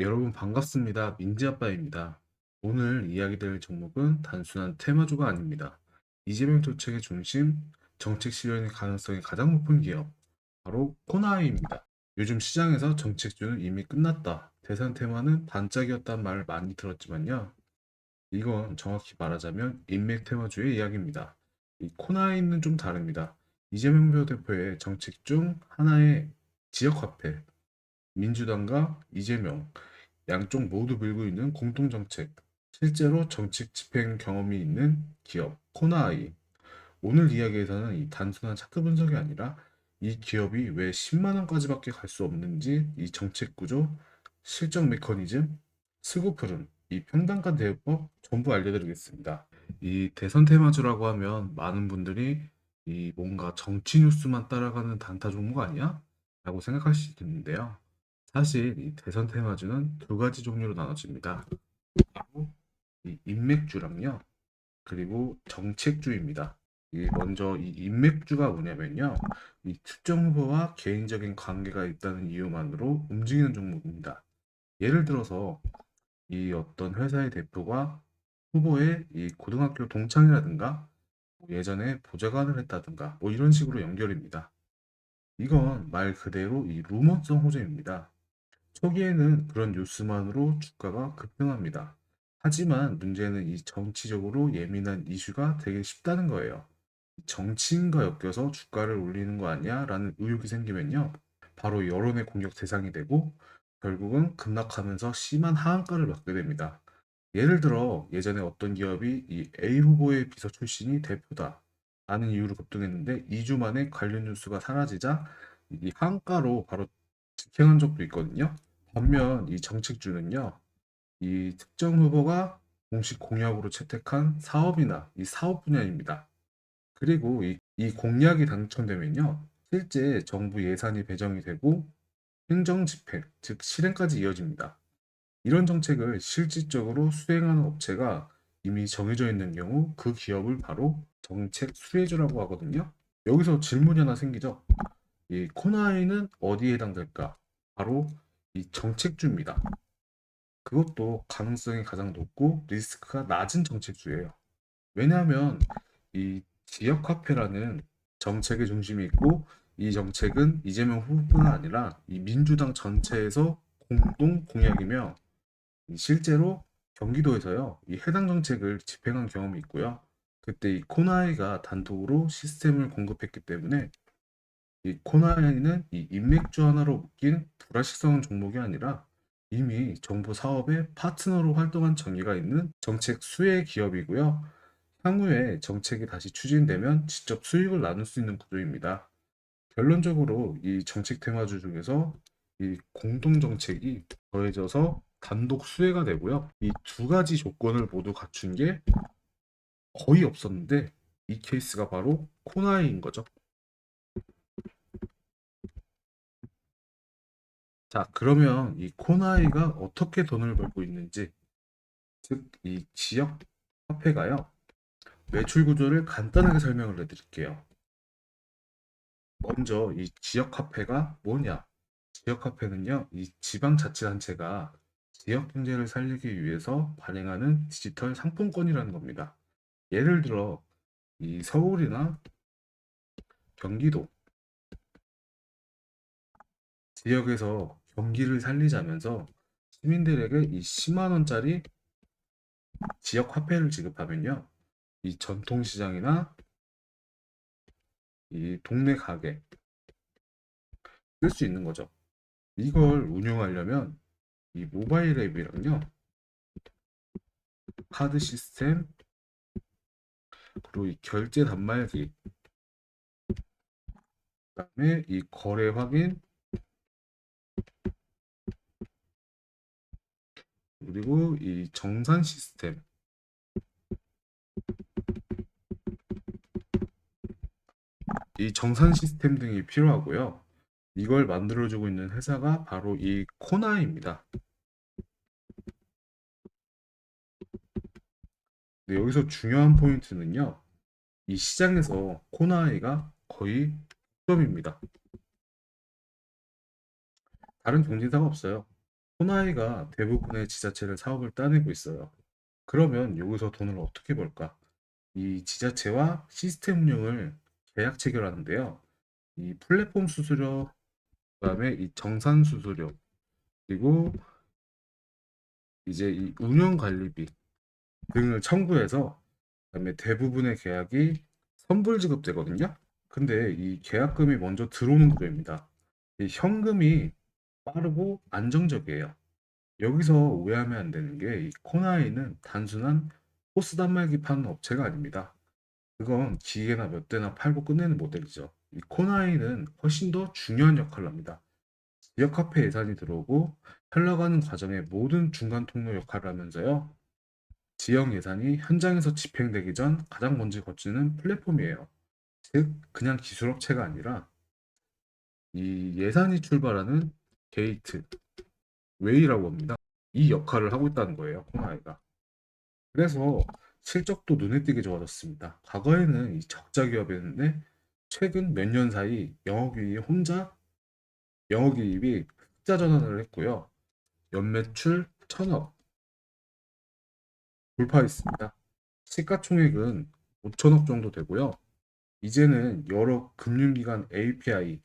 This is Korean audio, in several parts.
여러분 반갑습니다. 민지 아빠입니다. 오늘 이야기될 종목은 단순한 테마주가 아닙니다. 이재명 정책의 중심, 정책 실현의 가능성이 가장 높은 기업, 바로 코나이입니다. 요즘 시장에서 정책주는 이미 끝났다. 대선 테마는 반짝이었단 말을 많이 들었지만요. 이건 정확히 말하자면 인맥 테마주의 이야기입니다. 이 코나이는 좀 다릅니다. 이재명 대표의 정책 중 하나의 지역화폐, 민주당과 이재명, 양쪽 모두 밀고 있는 공통정책, 실제로 정책 집행 경험이 있는 기업, 코나아이. 오늘 이야기에서는 이 단순한 차트 분석이 아니라 이 기업이 왜 10만 원까지밖에 갈 수 없는지 이 정책 구조, 실적 메커니즘, 스고흐름 이 평단가 대응법 전부 알려드리겠습니다. 이 대선 테마주라고 하면 많은 분들이 이 뭔가 정치 뉴스만 따라가는 단타 종목 아니야? 라고 생각하실 수 있는데요. 사실 이 대선 테마주는 두 가지 종류로 나눠집니다. 이 인맥주랑요. 그리고 정책주입니다. 이 먼저 이 인맥주가 뭐냐면요. 이 특정 후보와 개인적인 관계가 있다는 이유만으로 움직이는 종목입니다. 예를 들어서 이 어떤 회사의 대표가 후보의 이 고등학교 동창이라든가 뭐 예전에 보좌관을 했다든가 뭐 이런 식으로 연결입니다. 이건 말 그대로 이 루머성 호재입니다. 초기에는 그런 뉴스만으로 주가가 급등합니다. 하지만 문제는 이 정치적으로 예민한 이슈가 되게 쉽다는 거예요. 정치인과 엮여서 주가를 올리는 거 아니야? 라는 의혹이 생기면요. 바로 여론의 공격 대상이 되고 결국은 급락하면서 심한 하한가를 맞게 됩니다. 예를 들어 예전에 어떤 기업이 이 A 후보의 비서 출신이 대표다 라는 이유로 급등했는데 2주 만에 관련 뉴스가 사라지자 이 하한가로 바로 직행한 적도 있거든요. 반면 이 정책주는요, 이 특정 후보가 공식 공약으로 채택한 사업이나 이 사업 분야입니다. 그리고 이, 이 공약이 당첨되면요, 실제 정부 예산이 배정이 되고 행정 집행, 즉 실행까지 이어집니다. 이런 정책을 실질적으로 수행하는 업체가 이미 정해져 있는 경우 그 기업을 바로 정책 수혜주라고 하거든요. 여기서 질문이 하나 생기죠. 이 코나이는 어디에 해당될까? 바로 이 정책주입니다. 그것도 가능성이 가장 높고 리스크가 낮은 정책주예요. 왜냐하면 이 지역 화폐라는 정책의 중심이 있고 이 정책은 이재명 후보뿐 아니라 이 민주당 전체에서 공동 공약이며 이 실제로 경기도에서요 이 해당 정책을 집행한 경험이 있고요. 그때 이 코나이가 단독으로 시스템을 공급했기 때문에 이 코나이는 이 인맥주 하나로 묶인 불확실성 종목이 아니라 이미 정부 사업의 파트너로 활동한 전기가 있는 정책 수혜 기업이고요. 향후에 정책이 다시 추진되면 직접 수익을 나눌 수 있는 구조입니다. 결론적으로 이 정책 테마주 중에서 이 공동 정책이 더해져서 단독 수혜가 되고요. 이 두 가지 조건을 모두 갖춘 게 거의 없었는데 이 케이스가 바로 코나이인 거죠. 자, 그러면 이 코나이가 어떻게 돈을 벌고 있는지, 즉, 이 지역 화폐가요. 매출 구조를 간단하게 설명을 해드릴게요. 먼저 이 지역 화폐가 뭐냐? 지역 화폐는요, 이 지방자치단체가 지역 경제를 살리기 위해서 발행하는 디지털 상품권이라는 겁니다. 예를 들어, 이 서울이나 경기도 지역에서 경기를 살리자면서 시민들에게 이 10만 원짜리 지역 화폐를 지급하면요. 이 전통시장이나 이 동네 가게 쓸 수 있는 거죠. 이걸 운영하려면 이 모바일 앱이랑요. 카드 시스템 그리고 이 결제 단말기 그다음에 이 거래 확인 그리고 이 정산 시스템 이 정산 시스템 등이 필요하고요. 이걸 만들어주고 있는 회사가 바로 이 코나입니다. 네, 여기서 중요한 포인트는요. 이 시장에서 코나이가 거의 점입니다. 다른 경쟁사가 없어요. 호나이가 대부분의 지자체를 사업을 따내고 있어요. 그러면 여기서 돈을 어떻게 벌까? 이 지자체와 시스템 운영을 계약 체결하는데요. 이 플랫폼 수수료, 그다음에 이 정산 수수료, 그리고 이제 이 운영 관리비 등을 청구해서 그다음에 대부분의 계약이 선불 지급되거든요. 근데 이 계약금이 먼저 들어오는 구조입니다. 이 현금이 빠르고 안정적이에요. 여기서 오해하면 안 되는 게 이 코나이는 단순한 호스 단말기 파는 업체가 아닙니다. 그건 기계나 몇 대나 팔고 끝내는 모델이죠. 이 코나이는 훨씬 더 중요한 역할을 합니다. 지역 화폐 예산이 들어오고 흘러가는 과정의 모든 중간 통로 역할을 하면서요. 지역 예산이 현장에서 집행되기 전 가장 먼저 거치는 플랫폼이에요. 즉, 그냥 기술업체가 아니라 이 예산이 출발하는 게이트, 웨이라고 합니다. 이 역할을 하고 있다는 거예요, 코나이가. 그래서 실적도 눈에 띄게 좋아졌습니다. 과거에는 이 적자 기업이었는데 최근 몇 년 사이 영업이익이 혼자 영업이익이 흑자 전환을 했고요. 연매출 1000억 돌파했습니다. 시가총액은 5천억 정도 되고요. 이제는 여러 금융기관 API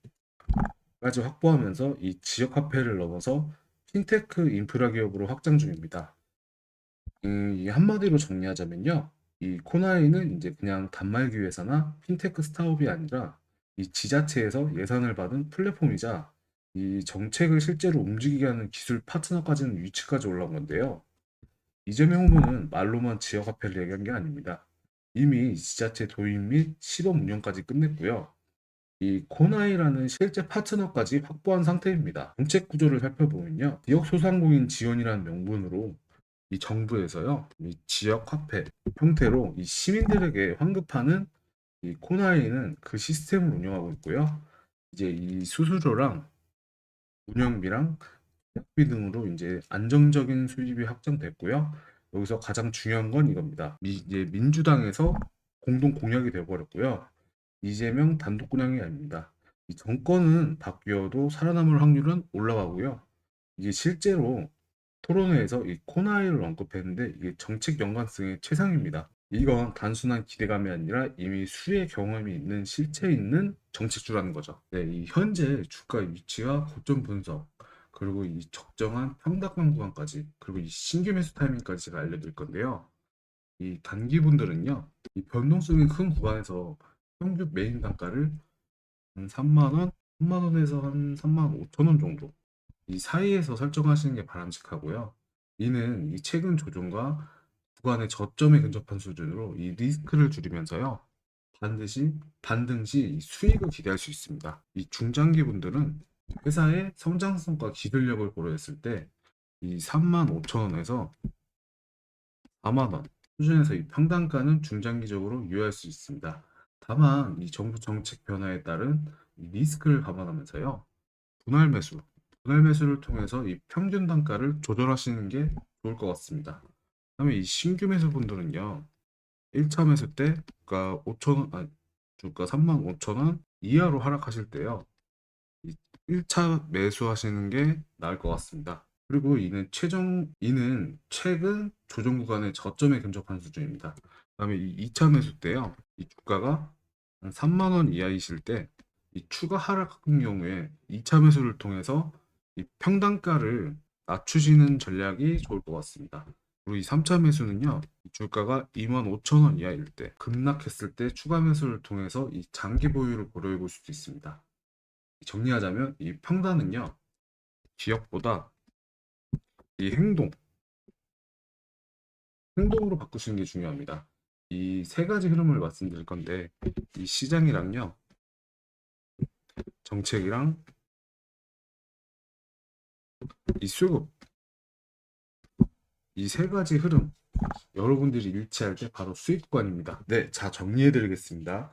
까지 확보하면서 이 지역 화폐를 넘어서 핀테크 인프라 기업으로 확장 중입니다. 음, 이 한마디로 정리하자면요. 이 코나이는 이제 그냥 단말기 회사나 핀테크 스타트업이 아니라 이 지자체에서 예산을 받은 플랫폼이자 이 정책을 실제로 움직이게 하는 기술 파트너까지는 위치까지 올라온 건데요. 이재명 후보는 말로만 지역 화폐를 얘기한 게 아닙니다. 이미 지자체 도입 및 시범 운영까지 끝냈고요. 이 코나이라는 실제 파트너까지 확보한 상태입니다. 정책 구조를 살펴보면요. 지역 소상공인 지원이라는 명분으로 이 정부에서요. 이 지역 화폐 형태로 이 시민들에게 환급하는 이 코나이는 그 시스템을 운영하고 있고요. 이제 이 수수료랑 운영비랑 약비 등으로 이제 안정적인 수입이 확정됐고요. 여기서 가장 중요한 건 이겁니다. 미, 이제 민주당에서 공동 공약이 되어버렸고요. 이재명 단독 공약이 아닙니다. 이 정권은 바뀌어도 살아남을 확률은 올라가고요. 이게 실제로 토론회에서 이 코나이를 언급했는데 이게 정책 연관성의 최상입니다. 이건 단순한 기대감이 아니라 이미 수의 경험이 있는 실체 있는 정책주라는 거죠. 네, 이 현재 주가 위치와 고점 분석 그리고 이 적정한 평닭강 구간까지 그리고 이 신규 매수 타이밍까지 제가 알려드릴 건데요. 이 단기분들은요, 이 변동성이 큰 구간에서 평균 메인 단가를 한 3만원, 3만원에서 한 3만 5천원 정도 이 사이에서 설정하시는 게 바람직하고요. 이는 이 최근 조정과 구간의 저점에 근접한 수준으로 이 리스크를 줄이면서요. 반드시 반등 시 수익을 기대할 수 있습니다. 이 중장기 분들은 회사의 성장성과 기술력을 고려했을 때 이 35,000원에서 4만원 수준에서 이 평단가는 중장기적으로 유효할 수 있습니다. 다만 이 정부 정책 변화에 따른 이 리스크를 감안하면서요. 분할 매수, 분할 매수를 통해서 이 평균 단가를 조절하시는 게 좋을 것 같습니다. 그다음에 이 신규 매수분들은요. 1차 매수 때 주가 5,000원, 아, 주가 35,000원 이하로 하락하실 때요. 1차 매수하시는 게 나을 것 같습니다. 그리고 이는 최종, 이는 최근 조정 구간의 저점에 근접한 수준입니다. 그다음에 이 2차 매수 때요. 이 주가가 한 3만 원 이하이실 때 이 추가 하락 같은 경우에 2차 매수를 통해서 이 평단가를 낮추시는 전략이 좋을 것 같습니다. 그리고 이 3차 매수는요. 이 주가가 2만 5천 원 이하일 때 급락했을 때 추가 매수를 통해서 이 장기 보유를 고려해 볼 수도 있습니다. 정리하자면 이 평단은요. 기억보다 이 행동 행동으로 바꾸시는 게 중요합니다. 이 세 가지 흐름을 말씀드릴 건데 이 시장이랑요. 정책이랑 이 수급 이 세 가지 흐름 여러분들이 일치할 때 바로 수익관입니다. 네, 자 정리해 드리겠습니다.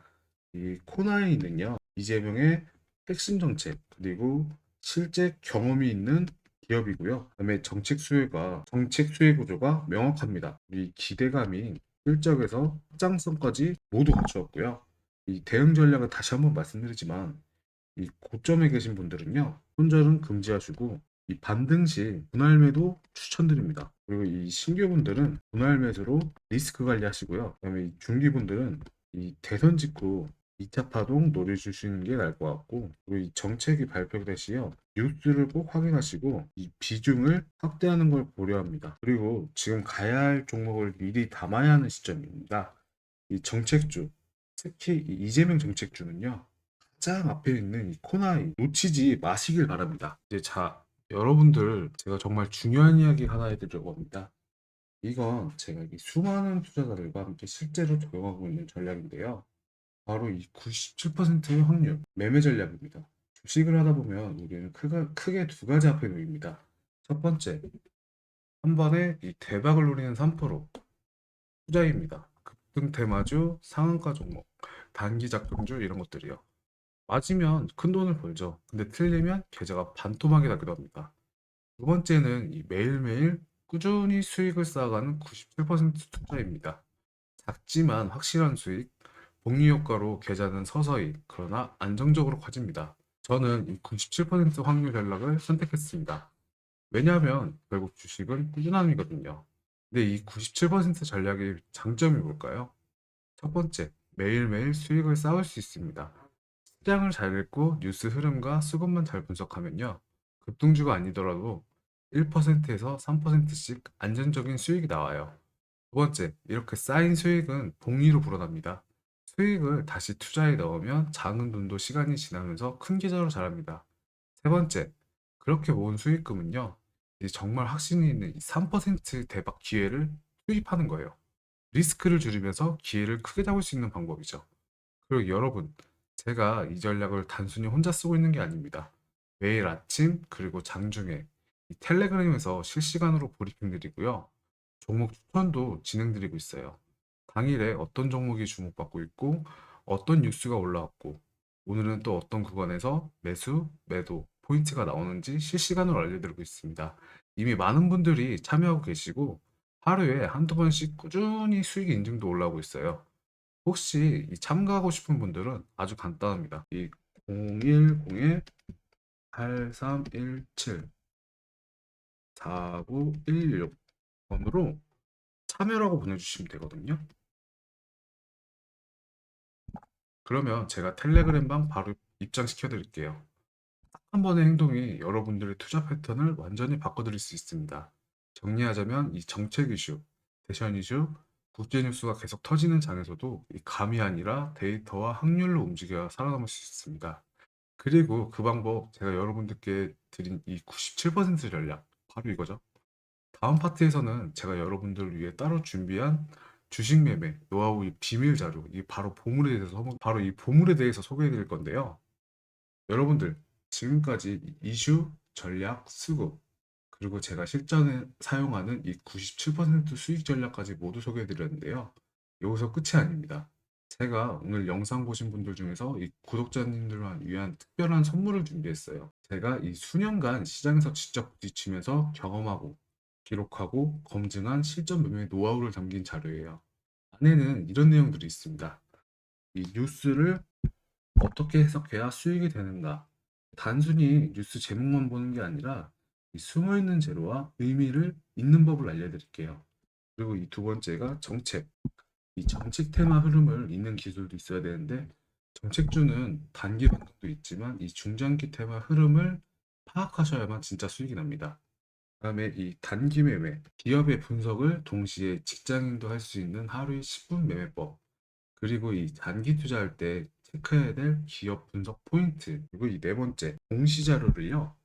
이 코나이는요. 이재명의 핵심 정책 그리고 실제 경험이 있는 기업이고요. 그다음에 정책 수혜가 정책 수혜 구조가 명확합니다. 이 기대감이 실적에서 확장성까지 모두 갖추었고요. 이 대응 전략을 다시 한번 말씀드리지만 이 고점에 계신 분들은요. 손절은 금지하시고 이 반등 시 분할 매도 추천드립니다. 그리고 이 신규분들은 분할 매수로 리스크 관리하시고요. 그다음에 이 중기분들은 이 대선 직후 2차 파동 노려주시는 게 나을 것 같고 이 정책이 발표될 시요 뉴스를 꼭 확인하시고 이 비중을 확대하는 걸 고려합니다. 그리고 지금 가야 할 종목을 미리 담아야 하는 시점입니다. 이 정책주 특히 이 이재명 정책주는요 가장 앞에 있는 이 코나이 놓치지 마시길 바랍니다. 이제 자 여러분들 제가 정말 중요한 이야기 하나 해드리려고 합니다. 이건 제가 이 수많은 투자자들과 함께 실제로 적용하고 있는 전략인데요. 바로 이 97%의 확률 매매 전략입니다. 주식을 하다 보면 우리는 크게, 크게 두 가지 앞에 놓입니다. 첫 번째, 한 번에 이 대박을 노리는 3% 투자입니다. 급등 테마주, 상한가 종목, 단기 작동주 이런 것들이요. 맞으면 큰 돈을 벌죠. 근데 틀리면 계좌가 반토막이 나기도 합니다. 두 번째는 이 매일매일 꾸준히 수익을 쌓아가는 97% 투자입니다. 작지만 확실한 수익, 복리 효과로 계좌는 서서히 그러나 안정적으로 커집니다. 저는 이97% 확률 전략을 선택했습니다. 왜냐하면 결국 주식은 꾸준함이거든요. 근데 이 97% 전략의 장점이 뭘까요? 첫 번째, 매일매일 수익을 쌓을 수 있습니다. 시장을 잘 읽고 뉴스 흐름과 수급만 잘 분석하면요. 급등주가 아니더라도 1%에서 3%씩 안전적인 수익이 나와요. 두 번째, 이렇게 쌓인 수익은 복리로 불어납니다. 수익을 다시 투자에 넣으면 작은 돈도 시간이 지나면서 큰 계좌로 자랍니다. 세 번째, 그렇게 모은 수익금은요, 이제 정말 확신이 있는 3% 대박 기회를 투입하는 거예요. 리스크를 줄이면서 기회를 크게 잡을 수 있는 방법이죠. 그리고 여러분, 제가 이 전략을 단순히 혼자 쓰고 있는 게 아닙니다. 매일 아침 그리고 장중에 이 텔레그램에서 실시간으로 브리핑 드리고요. 종목 추천도 진행드리고 있어요. 당일에 어떤 종목이 주목받고 있고 어떤 뉴스가 올라왔고 오늘은 또 어떤 구간에서 매수, 매도, 포인트가 나오는지 실시간으로 알려드리고 있습니다. 이미 많은 분들이 참여하고 계시고 하루에 한두 번씩 꾸준히 수익 인증도 올라오고 있어요. 혹시 이 참가하고 싶은 분들은 아주 간단합니다. 이 010-8317 4916번으로 참여라고 보내주시면 되거든요. 그러면 제가 텔레그램 방 바로 입장시켜 드릴게요. 딱한 번의 행동이 여러분들의 투자 패턴을 완전히 바꿔드릴 수 있습니다. 정리하자면 이 정책 이슈, 대선 이슈, 국제 뉴스가 계속 터지는 장에서도 이 감이 아니라 데이터와 확률로 움직여야 살아남을 수 있습니다. 그리고 그 방법 제가 여러분들께 드린 이 97% 전략 바로 이거죠. 다음 파트에서는 제가 여러분들을 위해 따로 준비한 주식 매매 노하우 이 비밀 자료 이 바로 보물에 대해서 소- 바로 이 보물에 대해서 소개해 드릴 건데요. 여러분들 지금까지 이 이슈, 전략, 수급 그리고 제가 실전에 사용하는 이 97% 수익 전략까지 모두 소개해 드렸는데요. 여기서 끝이 아닙니다. 제가 오늘 영상 보신 분들 중에서 이 구독자님들만 위한 특별한 선물을 준비했어요. 제가 이 수년간 시장에서 직접 부딪히면서 경험하고 기록하고 검증한 실전 매매 노하우를 담긴 자료예요. 안에는 이런 내용들이 있습니다. 이 뉴스를 어떻게 해석해야 수익이 되는가? 단순히 뉴스 제목만 보는 게 아니라 이 숨어있는 재료와 의미를 있는 법을 알려드릴게요. 그리고 이 두 번째가 정책. 이 정책 테마 흐름을 읽는 기술도 있어야 되는데 정책주는 단기 변동도 있지만 이 중장기 테마 흐름을 파악하셔야만 진짜 수익이 납니다. 그다음에 이 단기 매매, 기업의 분석을 동시에 직장인도 할 수 있는 하루에 10분 매매법. 그리고 이 단기 투자할 때 체크해야 될 기업 분석 포인트. 그리고 이 네 번째, 공시 자료를요.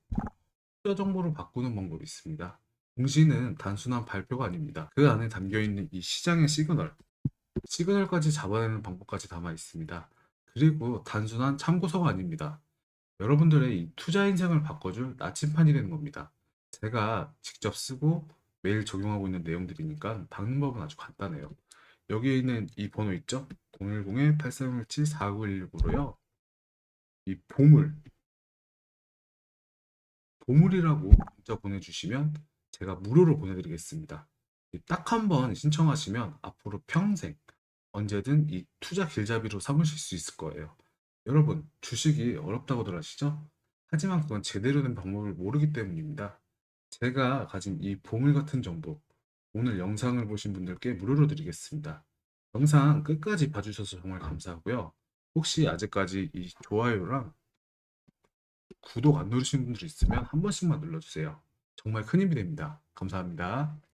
투자 정보로 바꾸는 방법이 있습니다. 공시는 단순한 발표가 아닙니다. 그 안에 담겨 있는 이 시장의 시그널, 시그널까지 잡아내는 방법까지 담아 있습니다. 그리고 단순한 참고서가 아닙니다. 여러분들의 이 투자 인생을 바꿔줄 나침판이 되는 겁니다. 제가 직접 쓰고 매일 적용하고 있는 내용들이니까 방법은 아주 간단해요. 여기에 있는 이 번호 있죠? 010-8317-4916으로요. 이 보물, 보물이라고 문자 보내주시면 제가 무료로 보내드리겠습니다. 딱 한 번 신청하시면 앞으로 평생 언제든 이 투자 길잡이로 삼으실 수 있을 거예요. 여러분, 주식이 어렵다고들 하시죠? 하지만 그건 제대로 된 방법을 모르기 때문입니다. 제가 가진 이 보물 같은 정보, 오늘 영상을 보신 분들께 무료로 드리겠습니다. 영상 끝까지 봐주셔서 정말 감사하고요. 혹시 아직까지 이 좋아요랑 구독 안 누르신 분들 있으면 한 번씩만 눌러주세요. 정말 큰 힘이 됩니다. 감사합니다.